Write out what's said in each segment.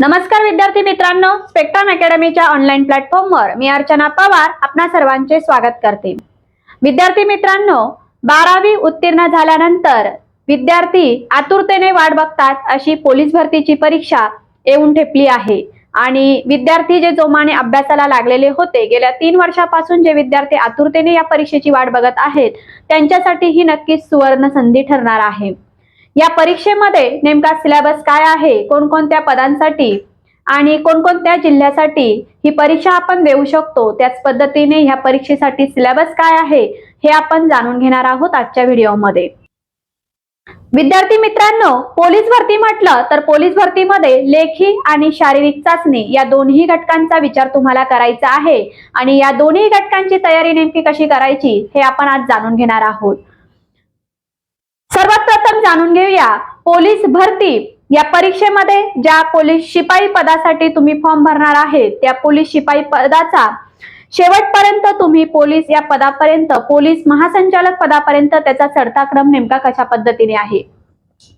नमस्कार विद्यार्थी मित्रांनो स्पेक्ट्रम अकॅडमीच्या ऑनलाईन प्लॅटफॉर्मवर मी अर्चना पवार आपणा सर्वांचे स्वागत करते. विद्यार्थी मित्रांनो बारावी उत्तीर्ण झाल्यानंतर विद्यार्थी आतुरतेने वाट बघतात अशी पोलीस भरतीची परीक्षा येऊन ठेपली आहे. आणि विद्यार्थी जे जोमाने अभ्यासाला लागलेले होते गेल्या तीन वर्षापासून जे विद्यार्थी आतुरतेने या परीक्षेची वाट बघत आहेत त्यांच्यासाठी ही नक्कीच सुवर्ण संधी ठरणार आहे. या परीक्षेमध्ये नेमका सिलेबस काय आहे कोणकोणत्या पदांसाठी आणि कोणकोणत्या जिल्ह्यासाठी ही परीक्षा आपण देऊ शकतो त्याच पद्धतीने ह्या परीक्षेसाठी सिलेबस काय आहे हे आपण जाणून घेणार आहोत आजच्या व्हिडिओमध्ये. विद्यार्थी मित्रांनो पोलीस भरती म्हटलं तर पोलीस भरतीमध्ये लेखी आणि शारीरिक चाचणी या दोन्ही घटकांचा विचार तुम्हाला करायचा आहे. आणि या दोन्ही घटकांची तयारी नेमकी कशी करायची हे आपण आज जाणून घेणार आहोत. सर्वात प्रथम जाणून घेऊया पोलीस भरती. या परीक्षेमध्ये ज्या पोलीस शिपाई पदासाठी तुम्ही फॉर्म भरणार आहे त्या पोलीस शिपाई पदाचा शेवटपर्यंत तुम्ही पोलीस या पदापर्यंत पोलीस महासंचालक पदापर्यंत त्याचा चढता क्रम नेमका कशा पद्धतीने आहे?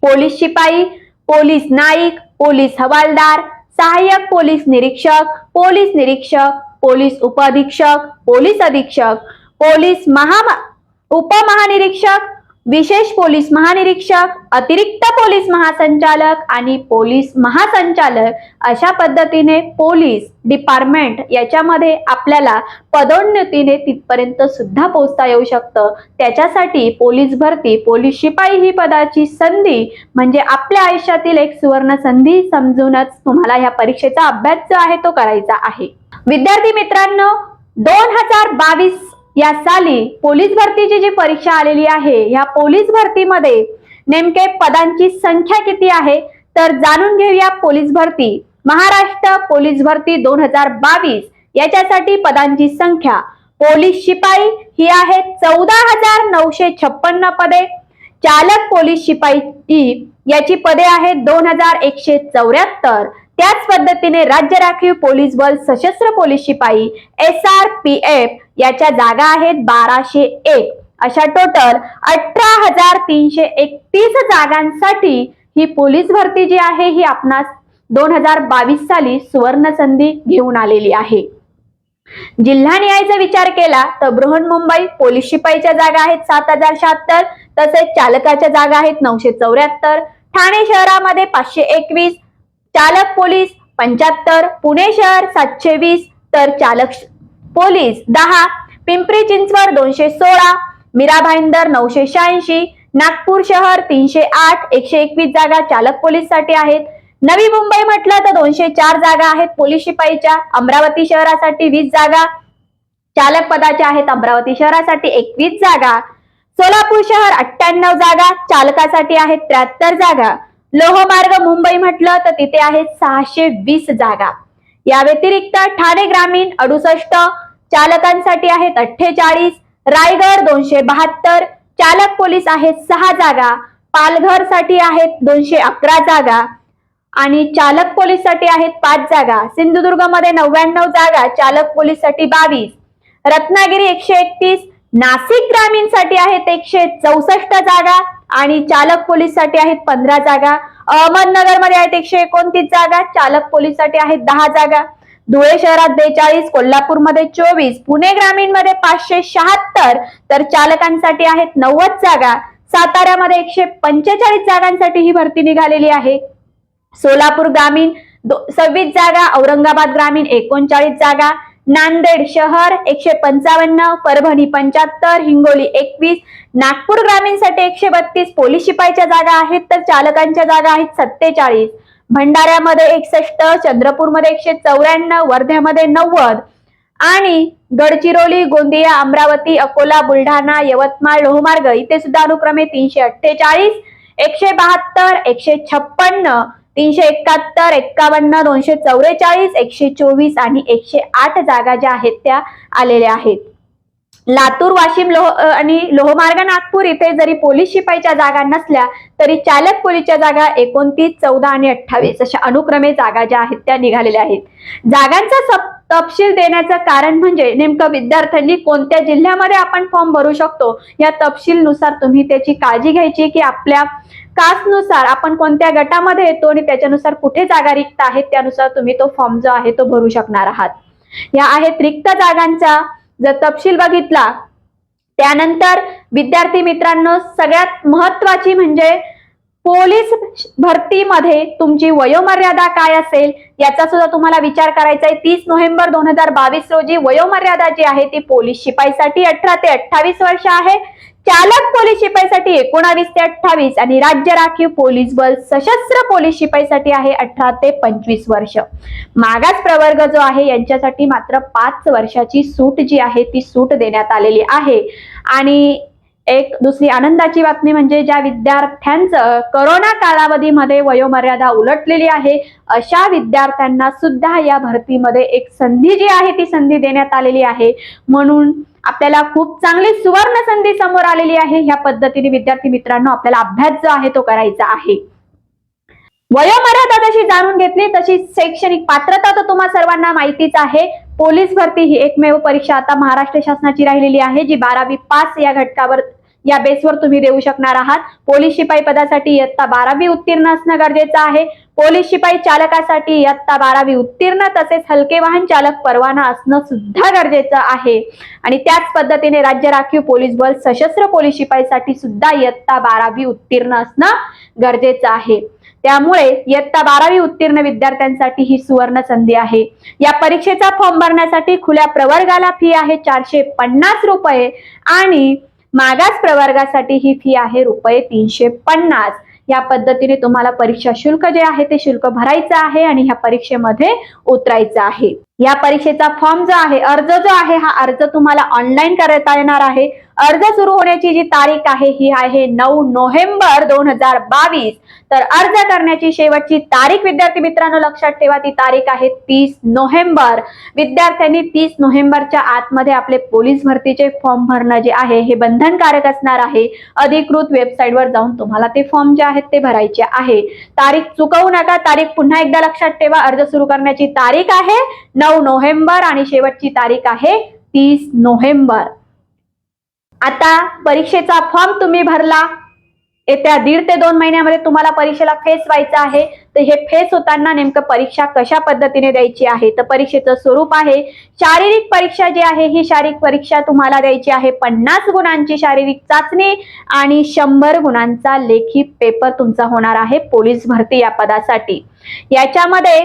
पोलीस शिपाई पोलीस नाईक पोलीस हवालदार सहाय्यक पोलीस निरीक्षक पोलीस निरीक्षक पोलीस उपअधीक्षक पोलीस अधीक्षक पोलीस महा उपमहानिरीक्षक विशेष पोलीस महानिरीक्षक अतिरिक्त पोलीस महासंचालक आणि पोलीस महासंचालक अशा पद्धतीने पोलीस डिपार्टमेंट याच्यामध्ये आपल्याला पदोन्नतीने तिथपर्यंत सुद्धा पोहोचता येऊ शकतं. त्याच्यासाठी पोलीस भरती पोलीस शिपाई ही पदाची संधी म्हणजे आपल्या आयुष्यातील एक सुवर्ण संधी समजूनच तुम्हाला ह्या परीक्षेचा अभ्यास जो आहे तो करायचा आहे. विद्यार्थी मित्रांनो दोन हजार बावीस या साली पोलीस भरतीची जी परीक्षा आलेली आहे या पोलीस भरतीमध्ये नेमके पदांची संख्या किती आहे तर जाणून घेऊया पोलीस भरती. महाराष्ट्र पोलीस भरती दोन हजार बावीस याच्यासाठी पदांची संख्या. पोलीस शिपाई ही आहे चौदा हजार नऊशे छप्पन्न पदे. चालक पोलीस शिपाई याची पदे आहेत दोन हजार एकशे चौऱ्याहत्तर. त्याच पद्धतीने राज्य राखीव पोलीस बल सशस्त्र पोलीस शिपाई एस आर पी एफ याच्या जागा आहेत बाराशे एक. अशा टोटल अठरा हजार तीनशे एकतीस जागांसाठी ही पोलीस भरती जी आहे ही आपणास दोन हजार बावीस साली सुवर्ण संधी घेऊन आलेली आहे. जिल्हा न्यायाचा विचार केला तर बृहन्मुंबई पोलीस शिपाईच्या जागा आहेत सात हजार शहात्तर तसेच चालकाच्या जागा आहेत नऊशे चौऱ्याहत्तर ठाणे शहरामध्ये पाचशे एकवीस चालक पोलीस पंच्याहत्तर पुणे शहर सातशे वीस तर चालक पोलीस दहा पिंपरी चिंचवड दोनशे सोळा मीरा भाईंदर नऊशे शहाऐंशी नागपूर शहर तीनशे आठ एकशे एकवीस जागा चालक पोलीससाठी आहेत. नवी मुंबई म्हटलं तर दोनशे चार जागा आहेत पोलीस शिपाईच्या. अमरावती शहरासाठी वीस जागा. चालक पदाच्या आहेत अमरावती शहरासाठी एकवीस जागा. सोलापूर शहर अठ्ठ्याण्णव जागा. चालकासाठी आहेत त्र्याहत्तर जागा. लोहमार्ग मुंबई म्हटलं तर तिथे आहेत सहाशे वीस जागा. या व्यतिरिक्त ठाणे ग्रामीण अडुसष्ट चालकांसाठी आहेत अठ्ठेचाळीस रायगड दोनशे बहात्तर चालक पोलीस आहेत सहा जागा पालघरसाठी आहेत दोनशे अकरा जागा आणि चालक पोलीससाठी आहेत पाच जागा. सिंधुदुर्गमध्ये नव्याण्णव जागा चालक पोलीससाठी बावीस. रत्नागिरी एकशे एकतीस नाशिक ग्रामीणसाठी आहेत एकशे चौसष्ट जागा आणि चालक पोलीससाठी आहेत पंधरा जागा. अहमदनगरमध्ये आहेत एकशे एकोणतीस जागा चालक पोलीससाठी आहेत दहा जागा. धुळे शहरात बेचाळीस कोल्हापूरमध्ये चोवीस पुणे ग्रामीणमध्ये पाचशे शहात्तर तर चालकांसाठी आहेत नव्वद जागा. साताऱ्यामध्ये एकशे पंचेचाळीस जागांसाठी ही भरती निघालेली आहे. सोलापूर ग्रामीण दो- सव्वीस जागा औरंगाबाद ग्रामीण एकोणचाळीस जागा. नांदेड शहर एकशे पंचावन्न परभणी पंच्याहत्तर हिंगोली एकवीस नागपूर ग्रामीणसाठी एकशे बत्तीस पोलीस शिपाईच्या जागा आहेत तर चालकांच्या जागा आहेत सत्तेचाळीस. भंडाऱ्यामध्ये एकसष्ट चंद्रपूरमध्ये एकशे चौऱ्याण्णव वर्ध्यामध्ये नव्वद. आणि गडचिरोली गोंदिया अमरावती अकोला बुलढाणा यवतमाळ लोहमार्ग इथे सुद्धा अनुक्रमे तीनशे अठ्ठेचाळीस एकशे बहात्तर एकशे छप्पन्न. तीनशे एकाहत्तर एक्कावन्न दोनशे चौवेचाळीस एकशे चोवीस आणि एकशे आठ जागा ज्या आहेत त्या आलेल्या आहेत. लातूर वाशिम लोह आणि लोहमार्ग नागपूर इथे जरी पोलीस शिपाईच्या जागा नसल्या तरी चालक पोलीसच्या जागा एकोणतीस चौदा आणि अठ्ठावीस अशा अनुक्रमे जागा ज्या आहेत त्या निघालेल्या आहेत. जागांचा सप- तपशील देण्याचं कारण म्हणजे नेमकं विद्यार्थ्यांनी कोणत्या जिल्ह्यामध्ये आपण फॉर्म भरू शकतो? या तपशीलनुसार तुम्ही त्याची काळजी घ्यायची की आपल्या कास्टनुसार आपण कोणत्या गटामध्ये येतो आणि त्याच्यानुसार कुठे जागा रिक्त आहेत त्यानुसार तुम्ही तो फॉर्म जो आहे तो भरू शकणार आहात. या आहेत रिक्त जागांचा जर तपशील बघितला त्यानंतर विद्यार्थी मित्रांनो सगळ्यात महत्वाची म्हणजे पोलीस भरतीमध्ये तुमची वयोमर्यादा काय असेल याचा सुद्धा तुम्हाला विचार करायचा आहे. तीस नोव्हेंबर दोन हजार बावीस रोजी वयोमर्यादा जी आहे ती पोलीस शिपाईसाठी अठरा ते अठ्ठावीस वर्ष आहे. चालक पोलीस शिपाईसाठी एकोणावीस ते अठ्ठावीस आणि राज्य राखीव पोलीस बल सशस्त्र पोलीस शिपाईसाठी आहे अठरा ते पंचवीस वर्ष. मागास प्रवर्ग जो आहे यांच्यासाठी मात्र पाच वर्षाची सूट जी आहे ती सूट देण्यात आलेली आहे. आणि एक दुसरी आनंदाची बातमी म्हणजे ज्या विद्यार्थ्यांचं करोना कालावधीमध्ये वयोमर्यादा उलटलेली आहे अशा विद्यार्थ्यांना सुद्धा या भरतीमध्ये एक संधी जी आहे ती संधी देण्यात आलेली आहे. म्हणून आपल्याला खूप चांगली सुवर्ण संधी समोर आलेली आहे. ह्या पद्धतीने विद्यार्थी मित्रांनो आपल्याला अभ्यास जो आहे तो करायचा आहे. वयोमर्यादा जशी जाणून घेतली तशी शैक्षणिक पात्रता तर तुम्हा सर्वांना माहितीच आहे. पोलीस भरती ही एकमेव परीक्षा आता महाराष्ट्र शासनाची राहिलेली आहे जी बारावी पास या घटकावर या बेसवर तुम्ही देऊ शकणार आहात. पोलीस शिपाई पदासाठी इयत्ता बारावी उत्तीर्ण असणं गरजेचं आहे. पोलीस शिपाई चालकासाठी इयत्ता बारावी उत्तीर्ण तसेच हलके वाहन चालक परवाना असणं सुद्धा गरजेचं आहे. आणि त्याच पद्धतीने राज्य राखीव पोलीस बल सशस्त्र पोलीस शिपाईसाठी सुद्धा इयत्ता बारावी उत्तीर्ण असणं गरजेचं आहे. त्यामुळे इयत्ता बारावी उत्तीर्ण विद्यार्थ्यांसाठी ही सुवर्ण संधी आहे. या परीक्षेचा फॉर्म भरण्यासाठी खुल्या प्रवर्गाला फी आहे चारशे पन्नास रुपये आणि मागास प्रवर्गासाठी ही फी आहे रुपये तीनशे पन्नास. या पद्धतीने तुम्हाला परीक्षा शुल्क जे आहे ते शुल्क भरायचं आहे आणि ह्या परीक्षेमध्ये उतरायचं आहे. या परीक्षेचा फॉर्म जो आहे अर्ज जो आहे हा अर्ज तुम्हाला ऑनलाईन करता येणार आहे. अर्ज सुरू होण्याची जी तारीख आहे ही आहे नऊ नोव्हेंबर दोन हजार बावीस. तर अर्ज करण्याची शेवटची तारीख विद्यार्थी मित्रांनो लक्षात ठेवा ती तारीख आहे तीस नोव्हेंबर. विद्यार्थ्यांनी तीस नोव्हेंबरच्या आतमध्ये आपले पोलीस भरतीचे फॉर्म भरणं जे आहे हे बंधनकारक असणार आहे. अधिकृत वेबसाईटवर जाऊन तुम्हाला ते फॉर्म जे आहेत ते भरायचे आहे. तारीख चुकवू नका तारीख पुन्हा एकदा लक्षात ठेवा अर्ज सुरू करण्याची तारीख आहे नऊ नोव्हेंबर आणि शेवटची तारीख आहे तीस नोव्हेंबर. आता परीक्षेचा फॉर्म तुम्ही भरला. येत्या दीड ते दोन महिन्यामध्ये तुम्हाला परीक्षेला फेस व्हायचं आहे. तर हे फेस होताना नेमकं परीक्षा कशा पद्धतीने द्यायची आहे? तर परीक्षेचं स्वरूप आहे. शारीरिक परीक्षा जी आहे ही शारीरिक परीक्षा तुम्हाला द्यायची आहे पन्नास गुणांची शारीरिक चाचणी आणि शंभर गुणांचा लेखी पेपर तुमचा होणार आहे पोलीस भरती या पदासाठी. याच्यामध्ये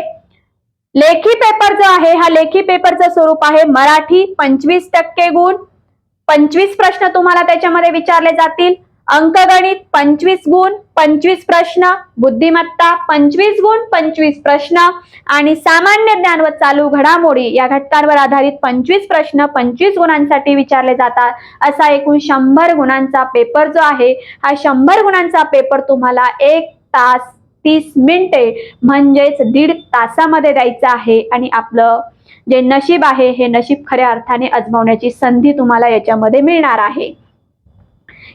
लेखी पेपर जो आहे हा लेखी पेपरचं स्वरूप आहे मराठी पंचवीस टक्के गुण पंचवीस प्रश्न तुम्हाला त्याच्यामध्ये विचारले जातील. अंकगणित पंचवीस गुण पंचवीस प्रश्न. बुद्धिमत्ता पंचवीस गुण पंचवीस प्रश्न. आणि सामान्य ज्ञान व चालू घडामोडी या घटकांवर आधारित पंचवीस प्रश्न पंचवीस गुणांसाठी विचारले जातात. असा एकूण शंभर गुणांचा पेपर जो आहे हा शंभर गुणांचा पेपर तुम्हाला एक तास तीस मिनिटे म्हणजेच दीड तासामध्ये द्यायचं आहे. आणि आपलं जे नशीब आहे हे नशीब खऱ्या अर्थाने अजमावण्याची संधी तुम्हाला याच्यामध्ये मिळणार आहे.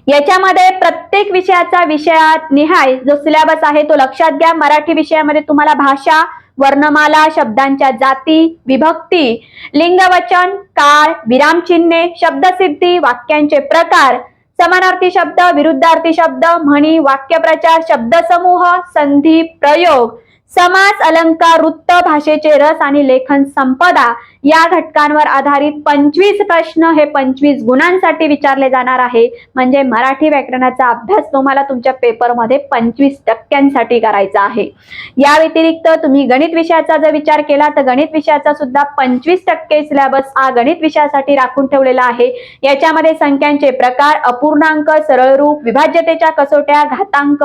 याच्यामध्ये प्रत्येक विषयाचा विषयात निहाय जो सिलेबस आहे तो लक्षात घ्या. मराठी विषयामध्ये तुम्हाला भाषा वर्णमाला शब्दांच्या जाती विभक्ती लिंगवचन काळ विरामचिन्हे शब्दसिद्धी वाक्यांचे प्रकार समानार्थी शब्द विरुद्धार्थी शब्द म्हणी वाक्यप्रचार शब्दसमूह संधी प्रयोग समास अलंकार वृत्त भाषेचे रस आणि लेखन संपदा या घटकांवर आधारित पंचवीस प्रश्न हे पंचवीस गुणांसाठी विचारले जाणार आहे. म्हणजे मराठी व्याकरणाचा अभ्यास तुम्हाला तुमच्या पेपरमध्ये पंचवीस टक्क्यांसाठी करायचा आहे. या व्यतिरिक्त तुम्ही गणित विषयाचा जर विचार केला तर गणित विषयाचा सुद्धा पंचवीस टक्के सिलेबस हा गणित विषयासाठी राखून ठेवलेला आहे. याच्यामध्ये संख्यांचे प्रकार अपूर्णांक सरळ रूप विभाज्यतेच्या कसोट्या घातांक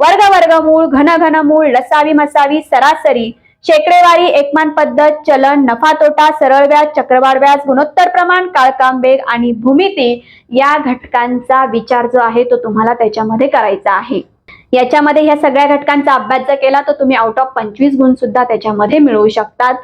वर्ग वर्गमूळ घन घनमूळ लसावी मसावी सरासरी शेकडेवारी एकमान पद्धत चलन नफा तोटा सरळ व्याज चक्रवाढ व्याज गुणोत्तर प्रमाण काळकाम वेग आणि भूमिती या घटकांचा विचार जो आहे तो तुम्हाला त्याच्यामध्ये करायचा आहे. याच्यामध्ये ह्या सगळ्या घटकांचा अभ्यास जर केला तर तुम्ही आउट ऑफ पंचवीस गुण सुद्धा त्याच्यामध्ये मिळवू शकतात.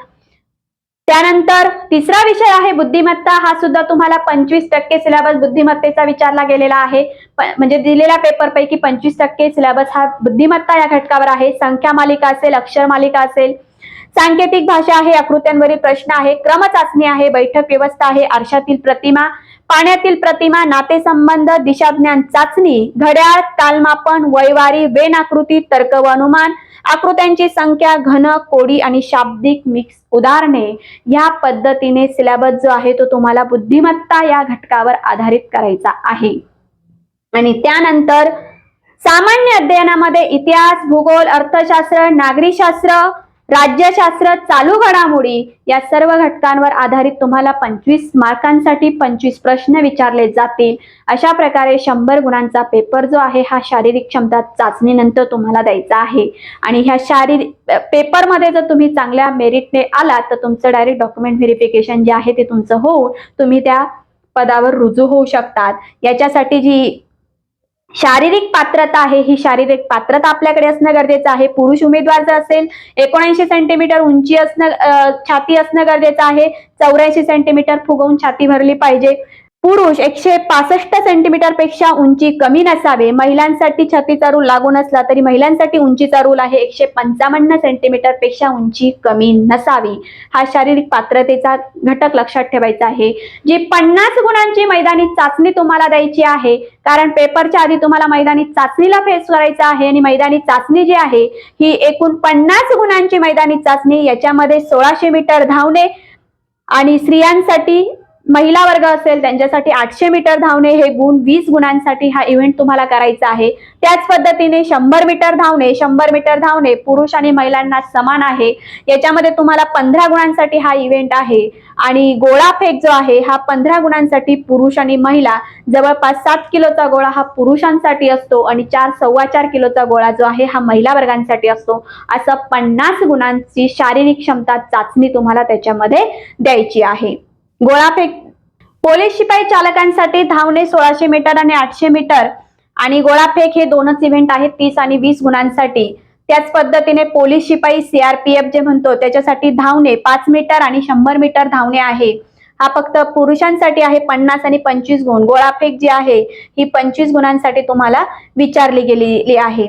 त्यानंतर तिसरा विषय आहे बुद्धिमत्ता. हा सुद्धा तुम्हाला पंचवीस टक्के सिलेबस बुद्धिमत्तेचा विचारला गेलेला आहे. प- म्हणजे दिलेल्या पेपर पैकी पंचवीस टक्के सिलेबस हा बुद्धिमत्ता या घटकावर आहे. संख्या मालिका असेल अक्षर मालिका असेल सांकेतिक भाषा आहे आकृत्यांवरील प्रश्न आहे क्रमचाचणी आहे बैठक व्यवस्था आहे आरशातील प्रतिमा पाण्यातील प्रतिमा नातेसंबंध दिशाज्ञान चाचणी घड्याळ कालमापन वैवारी वेन आकृती तर्क व अनुमान आकृत्यांची संख्या घन कोडी आणि शाब्दिक मिक्स उदाहरणे. या पद्धतीने सिलेबस जो आहे तो तुम्हाला बुद्धिमत्ता या घटकावर आधारित करायचा आहे. आणि त्यानंतर सामान्य अध्ययनामध्ये इतिहास भूगोल अर्थशास्त्र नागरिकशास्त्र राज्यशास्त्र चालू घडामोडी या सर्व घटकांवर आधारित तुम्हाला पंचवीस मार्कांसाठी पंचवीस प्रश्न विचारले जातील. अशा प्रकारे शंभर गुणांचा पेपर जो आहे हा शारीरिक क्षमता चाचणीनंतर तुम्हाला द्यायचा आहे. आणि ह्या शारीरिक पेपरमध्ये जर तुम्ही चांगल्या मेरिटने आलात तर तुमचं डायरेक्ट डॉक्युमेंट व्हेरिफिकेशन जे आहे ते तुमचं होऊन तुम्ही त्या पदावर रुजू होऊ शकतात. याच्यासाठी जी शारीरिक पात्रता आहे ही शारीरिक पात्रता आपल्याकडे असणं गरजेचं आहे. पुरुष उमेदवार जर असेल एकोणऐंशी सेंटीमीटर उंची असणं छाती असणं गरजेचं आहे. चौऱ्याऐंशी सेंटीमीटर फुगवून छाती भरली पाहिजे. पुरुष एकशे पासष्ट सेंटीमीटरपेक्षा उंची कमी नसावे. महिलांसाठी छातीचा रूल लागू नसला तरी महिलांसाठी उंचीचा रूल आहे एकशे पंचावन्न सेंटीमीटरपेक्षा उंची कमी नसावी. हा शारीरिक पात्रतेचा घटक लक्षात ठेवायचा आहे. जी पन्नास गुणांची मैदानी चाचणी तुम्हाला द्यायची आहे कारण पेपरच्या आधी तुम्हाला मैदानी चाचणीला फेस करायचा आहे आणि मैदानी चाचणी जी आहे ही एकूण पन्नास गुणांची मैदानी चाचणी याच्यामध्ये सोळाशे मीटर धावणे आणि स्त्रियांसाठी महिला वर्ग असेल त्यांच्यासाठी आठशे मीटर धावणे हे गुण वीस गुणांसाठी हा इव्हेंट तुम्हाला करायचा आहे. त्याच पद्धतीने शंभर मीटर धावणे शंभर मीटर धावणे पुरुष आणि महिलांना समान आहे. याच्यामध्ये तुम्हाला पंधरा गुणांसाठी हा इव्हेंट आहे आणि गोळा फेक जो आहे हा पंधरा गुणांसाठी पुरुष आणि महिला. जवळपास सात किलोचा गोळा हा पुरुषांसाठी असतो आणि चार सव्वा चार किलोचा गोळा जो आहे हा महिला वर्गांसाठी असतो. असं पन्नास गुणांची शारीरिक क्षमता चाचणी तुम्हाला त्याच्यामध्ये द्यायची आहे. गोळाफेक पोलीस शिपाई चालकांसाठी धावणे सोळाशे मीटर आणि आठशे मीटर आणि गोळाफेक हे दोनच इव्हेंट आहेत तीस आणि वीस गुणांसाठी. त्याच पद्धतीने पोलीस शिपाई सीआरपीएफ जे म्हणतो त्याच्यासाठी धावणे पाच मीटर आणि शंभर मीटर धावणे आहे. हा फक्त पुरुषांसाठी आहे पन्नास आणि पंचवीस गुण. गोळाफेक जी आहे ही पंचवीस गुणांसाठी तुम्हाला विचारली गेलेली आहे.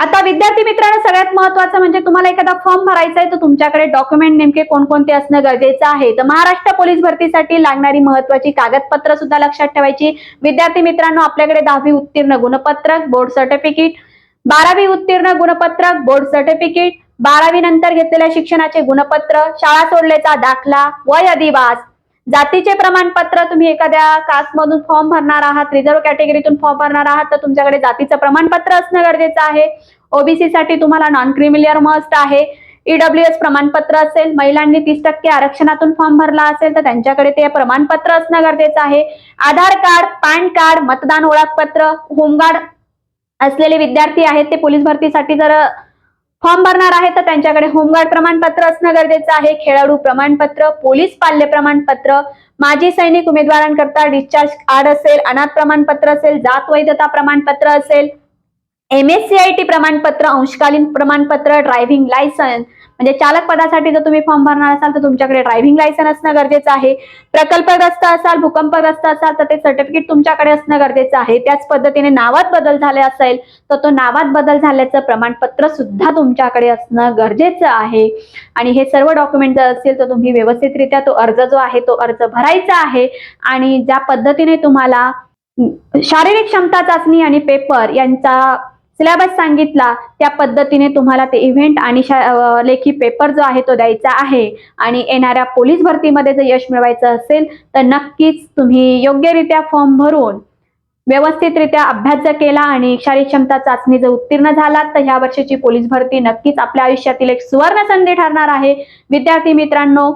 आता विद्यार्थी मित्रांनो सगळ्यात महत्वाचं म्हणजे तुम्हाला एखादा फॉर्म भरायचा आहे तर तुमच्याकडे डॉक्युमेंट नेमके कोणकोणते असणं गरजेचं आहे. तर महाराष्ट्र पोलीस भरतीसाठी लागणारी महत्वाची कागदपत्र सुद्धा लक्षात ठेवायची. विद्यार्थी मित्रांनो आपल्याकडे दहावी उत्तीर्ण गुणपत्रक बोर्ड सर्टिफिकेट. बारावी उत्तीर्ण गुणपत्रक बोर्ड सर्टिफिकेट. बारावी नंतर घेतलेल्या शिक्षणाचे गुणपत्र शाळा सोडल्याचा दाखला वय अधिवास. जातीचे प्रमाणपत्र तुम्ही एखाद्या कास्टमधून फॉर्म भरणार आहात रिझर्व्ह कॅटेगरीतून फॉर्म भरणार आहात तर तुमच्याकडे जातीचं प्रमाणपत्र असणं गरजेचं आहे. ओबीसी साठी तुम्हाला नॉन क्रिमिलियर मस्ट आहे ईडब्ल्यू एस प्रमाणपत्र असेल महिलांनी तीस टक्के आरक्षणातून फॉर्म भरला असेल तर त्यांच्याकडे ते प्रमाणपत्र असणं गरजेचं आहे. आधार कार्ड पॅन कार्ड मतदान ओळखपत्र होमगार्ड असलेले विद्यार्थी आहेत ते पोलीस भरतीसाठी जर फॉर्म भरणार आहे तर त्यांच्याकडे होमगार्ड प्रमाणपत्र असणं गरजेचं आहे. खेळाडू प्रमाणपत्र पोलीस पाल्य प्रमाणपत्र माजी सैनिक उमेदवारांकरता डिस्चार्ज कार्ड असेल अनाथ प्रमाणपत्र असेल जात वैधता प्रमाणपत्र असेल M S C I T प्रमाणपत्र अंशकालीन प्रमाणपत्र ड्रायव्हिंग लायसन्स म्हणजे चालक पदासाठी जर तुम्ही फॉर्म भरणार असाल तर तुमच्याकडे ड्रायव्हिंग लायसन असणं गरजेचं आहे. प्रकल्पग्रस्त असाल भूकंपग्रस्त असाल तर ते सर्टिफिकेट तुमच्याकडे असणं गरजेचं आहे. त्याच पद्धतीने नावात बदल झाले असेल तर तो नावात बदल झाल्याचं प्रमाणपत्र सुद्धा तुमच्याकडे असणं गरजेचं आहे. आणि हे सर्व डॉक्युमेंट जर असतील तर तुम्ही व्यवस्थितरित्या तो अर्ज जो आहे तो अर्ज भरायचा आहे. आणि ज्या पद्धतीने तुम्हाला शारीरिक क्षमता चाचणी आणि पेपर यांचा सिलेबस सांगितला त्या पद्धतीने तुम्हाला ते इव्हेंट आणि लेखी पेपर जो आहे तो द्यायचा आहे. आणि येणाऱ्या पोलीस भरतीमध्ये जर यश मिळवायचं असेल तर नक्कीच तुम्ही योग्यरित्या फॉर्म भरून व्यवस्थितरित्या अभ्यास जर केला आणि शारीरिक क्षमता चाचणी जर उत्तीर्ण झालात तर ह्या वर्षीची पोलीस भरती नक्कीच आपल्या आयुष्यातील एक सुवर्ण संधी ठरणार आहे. विद्यार्थी मित्रांनो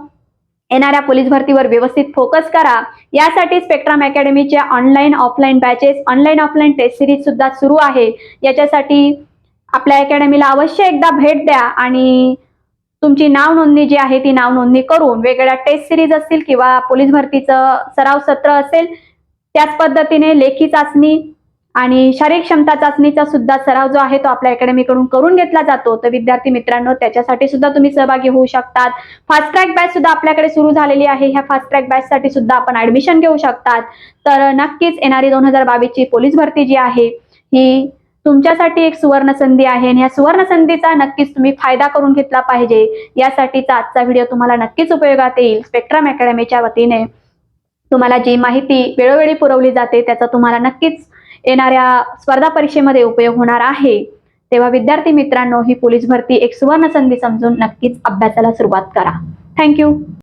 येणाऱ्या पोलीस भरतीवर व्यवस्थित फोकस करा. यासाठी spectrum अकॅडमीच्या online offline batches online offline test series सुद्धा सुरू आहे. याच्यासाठी आपल्या अकॅडमीला अवश्य एकदा भेट द्या आणि तुमची नाव नोंदणी जी आहे ती नाव नोंदणी करून वेगवेगळ्या टेस्ट सिरीज असतील किंवा पोलीस भरतीचं सराव सत्र असेल त्याच पद्धतीने लेखी चाचणी आणि शारीरिक क्षमता चाचणीचा सुद्धा सराव जो आहे तो आपल्या अकॅडमीकडून करून घेतला जातो. तर विद्यार्थी मित्रांनो त्याच्यासाठी सुद्धा तुम्ही सहभागी होऊ शकतात. फास्ट ट्रॅक बॅच सुद्धा आपल्याकडे सुरू झालेली आहे. ह्या फास्ट ट्रॅक बॅच साठी सुद्धा आपण ऍडमिशन घेऊ शकतात. तर नक्कीच येणारी दोन हजार बावीसची पोलीस भरती जी आहे ही तुमच्यासाठी एक सुवर्ण संधी आहे. आणि या सुवर्ण संधीचा नक्कीच तुम्ही फायदा करून घेतला पाहिजे. यासाठीचा आजचा व्हिडिओ तुम्हाला नक्कीच उपयोगात येईल. स्पेक्ट्रम अकॅडमीच्या वतीने तुम्हाला जी माहिती वेळोवेळी पुरवली जाते त्याचा तुम्हाला नक्कीच येणाऱ्या स्पर्धा परीक्षेमध्ये उपयोग होणार आहे. तेव्हा विद्यार्थी मित्रांनो ही पोलीस भरती एक सुवर्ण संधी समजून नक्कीच अभ्यासाला सुरुवात करा. थँक्यू